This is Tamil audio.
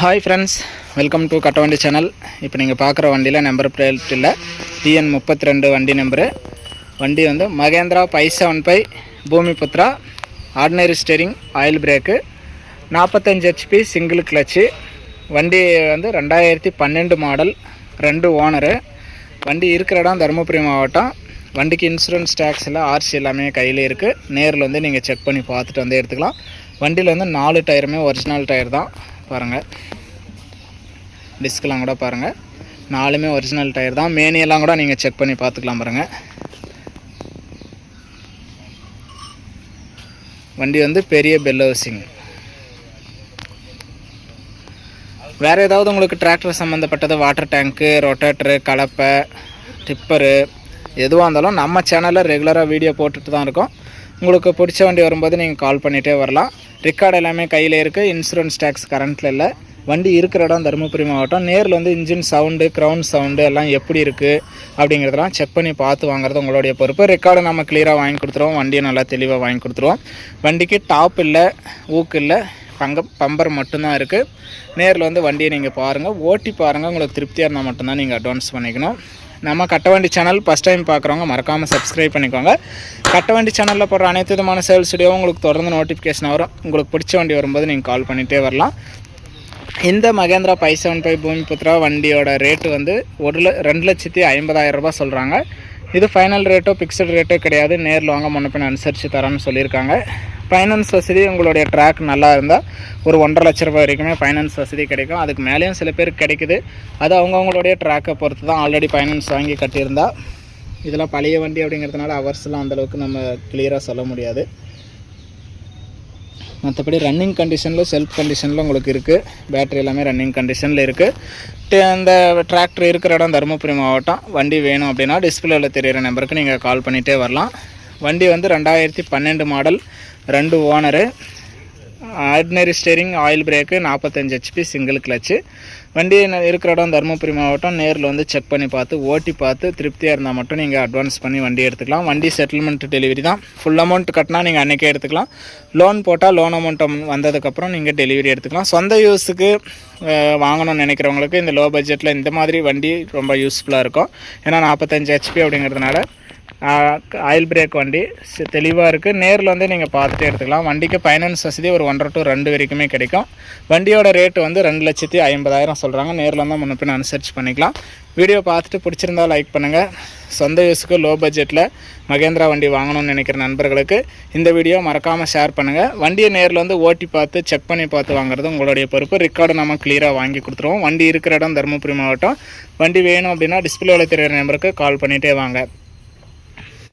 ஹாய் ஃப்ரெண்ட்ஸ் வெல்கம் டு கட்டவண்டி சேனல் இப்போ நீங்கள் பார்க்குற வண்டியில் நம்பர் பிளேட் இல்லை. டிஎன் முப்பத்தி ரெண்டு வண்டி நம்பரு வண்டி வந்து Mahindra five seven five Bhoomiputra ordinary steering oil brake நாற்பத்தஞ்சு ஹெச்பி சிங்கிள் கிளச்சு வண்டி வந்து ரெண்டாயிரத்தி பன்னெண்டு மாடல் ரெண்டு ஓனரு வண்டி இருக்கிற இடம் தருமபுரி மாவட்டம். வண்டிக்கு இன்சூரன்ஸ் டேக்ஸ் எல்லாம் ஆர்சி எல்லாமே கையில் இருக்குது நேரில் வந்து நீங்கள் செக் பண்ணி பார்த்துட்டு வந்து எடுத்துக்கலாம். வண்டியில் வந்து நாலு டயருமே ஒரிஜினல் டயர் தான். பாருங்கள் டிஸ்க்லாம் கூட பாருங்கள் நாலுமே ஒரிஜினல் டயர் தான். மேனியெல்லாம் கூட நீங்கள் செக் பண்ணி பார்த்துக்கலாம் பாருங்கள் வண்டி வந்து பெரிய பெல் ஹவுசிங் வேறு ஏதாவது உங்களுக்கு டிராக்டர் சம்மந்தப்பட்டது வாட்டர் டேங்க்கு ரொட்டேட்டரு கலப்பை டிப்பரு எதுவாக இருந்தாலும் நம்ம சேனலில் ரெகுலராக வீடியோ போட்டுட்டு தான் இருக்கோம். உங்களுக்கு பிடிச்ச வண்டி வரும்போது நீங்கள் கால் பண்ணிகிட்டே வரலாம். ரெக்கார்டு எல்லாமே கையில் இருக்குது இன்சூரன்ஸ் டேக்ஸ் கரண்ட்டில் இல்லை. வண்டி இருக்கிற இடம் தருமபுரி மாவட்டம். நேரில் வந்து இன்ஜின் சவுண்டு க்ரௌண்ட் சவுண்டு எல்லாம் எப்படி இருக்குது அப்படிங்கிறதெல்லாம் செக் பண்ணி பார்த்து வாங்குறது உங்களுடைய பொறுப்பு. ரெக்கார்டு நம்ம கிளியராக வாங்கி கொடுத்துருவோம். வண்டியை நல்லா தெளிவாக வாங்கி கொடுத்துருவோம். வண்டிக்கு டாப் இல்லை ஊக்கு இல்லை பங்க பம்பர் மட்டும்தான் இருக்குது நேரில் வந்து வண்டியை நீங்கள் பாருங்கள் ஓட்டி பாருங்கள் உங்களுக்கு திருப்தியாக இருந்தால் மட்டும்தான் நீங்கள் அட்வான்ஸ் பண்ணிக்கணும். நம்ம கட்டவண்டி சேனல் ஃபஸ்ட் டைம் பார்க்குறவங்க மறக்காமல் சப்ஸ்கிரைப் பண்ணிக்கோங்க. கட்டவண்டி சேனலில் போடுற அனைத்து விதமான சேல்ஸ் வீடியோ உங்களுக்கு தொடர்ந்து நோட்டிஃபிகேஷன் வரும். உங்களுக்கு பிடிச்ச வண்டி வரும்போது நீங்கள் கால் பண்ணிகிட்டே வரலாம். இந்த Mahindra five seven five Bhoomiputra வண்டியோட ரேட்டு வந்து ஒரு ல ரெண்டு லட்சத்தி ஐம்பதாயிரம் ரூபா சொல்கிறாங்க இது ஃபைனல் ரேட்டோ ஃபிக்ஸட் ரேட்டோ கிடையாது. நேரில் வாங்க முன்னப்பின் அனுசரித்து தரேன்னு சொல்லியிருக்காங்க. ஃபைனான்ஸ் வசதி உங்களுடைய ட்ராக் நல்லா இருந்தால் ஒரு ஒன்றரை லட்ச ரூபாய் வரைக்குமே ஃபைனான்ஸ் வசதி கிடைக்கும். அதுக்கு மேலேயும் சில பேருக்கு கிடைக்குது. அது அவங்கவுங்களுடைய ட்ராக்கை பொறுத்து தான் ஆல்ரெடி ஃபைனான்ஸ் வாங்கி கட்டியிருந்தா. இதெல்லாம் பழைய வண்டி அப்படிங்கிறதுனால ஹவர்ஸ்லாம் அந்தளவுக்கு நம்ம கிளியராக சொல்ல முடியாது. மற்றபடி ரன்னிங் கண்டிஷனில் செல்ஃப் கண்டிஷனில் உங்களுக்கு இருக்குது பேட்டரி எல்லாமே ரன்னிங் கண்டிஷனில் இருக்குது அந்த டிராக்டர் இருக்கிற இடம் தருமபுரி மாவட்டம். வண்டி வேணும் அப்படின்னா டிஸ்பிளேவில் தெரியிற நம்பருக்கு நீங்கள் கால் பண்ணிகிட்டே வரலாம். வண்டி வந்து ரெண்டாயிரத்தி பன்னெண்டு மாடல் ரெண்டு owner ordinary steering oil brake நாற்பத்தஞ்சு ஹெச்பி சிங்கிள் கிளச்சு வண்டி இருக்கிற இடம் தருமபுரி மாவட்டம். நேரில் வந்து செக் பண்ணி பார்த்து ஓட்டி பார்த்து திருப்தியாக இருந்தால் மட்டும் நீங்கள் அட்வான்ஸ் பண்ணி வண்டி எடுத்துக்கலாம். வண்டி செட்டில்மெண்ட் டெலிவரி தான். ஃபுல் அமௌண்ட் கட்டினா நீங்கள் அன்றைக்கே எடுத்துக்கலாம். லோன் போட்டால் லோன் அமௌண்ட் வந்ததுக்கப்புறம் நீங்கள் டெலிவரி எடுத்துக்கலாம். சொந்த யூஸுக்கு வாங்கணும்னு நினைக்கிறவங்களுக்கு இந்த லோ பட்ஜெட்டில் இந்த மாதிரி வண்டி ரொம்ப யூஸ்ஃபுல்லாக இருக்கும். ஏன்னா நாற்பத்தஞ்சு ஹெச்பி அப்படிங்கிறதுனால ஆயில் பிரேக் வண்டி. தெளிவாக இருக்குது நேரில் வந்து நீங்கள் பார்த்துட்டே எடுத்துக்கலாம். வண்டிக்கு ஃபைனான்ஸ் வசதி ஒரு ஒன்றரை டு ரெண்டு வரைக்குமே கிடைக்கும். வண்டியோட ரேட்டு வந்து ரெண்டு லட்சத்தி ஐம்பதாயிரம் சொல்கிறாங்க நேரில் வந்து முன்ன அனுசரிச்சு பண்ணிக்கலாம். வீடியோ பார்த்துட்டு பிடிச்சிருந்தா லைக் பண்ணுங்கள் சொந்த யூஸுக்கு லோ பட்ஜெட்டில் மகேந்திரா வண்டி வாங்கணும்னு நினைக்கிற நண்பர்களுக்கு இந்த வீடியோ மறக்காமல் ஷேர் பண்ணுங்கள் வண்டியை நேரில் வந்து ஓட்டி பார்த்து செக் பண்ணி பார்த்து வாங்குறது உங்களுடைய பொறுப்பு. ரெக்கார்டு நம்ம கிளியராக வாங்கி கொடுத்துருவோம். வண்டி இருக்கிற இடம் தருமபுரி மாவட்டம். வண்டி வேணும் அப்படின்னா டிஸ்பிளேவில் தெரியிற நம்பருக்கு கால் பண்ணிகிட்டே வாங்க.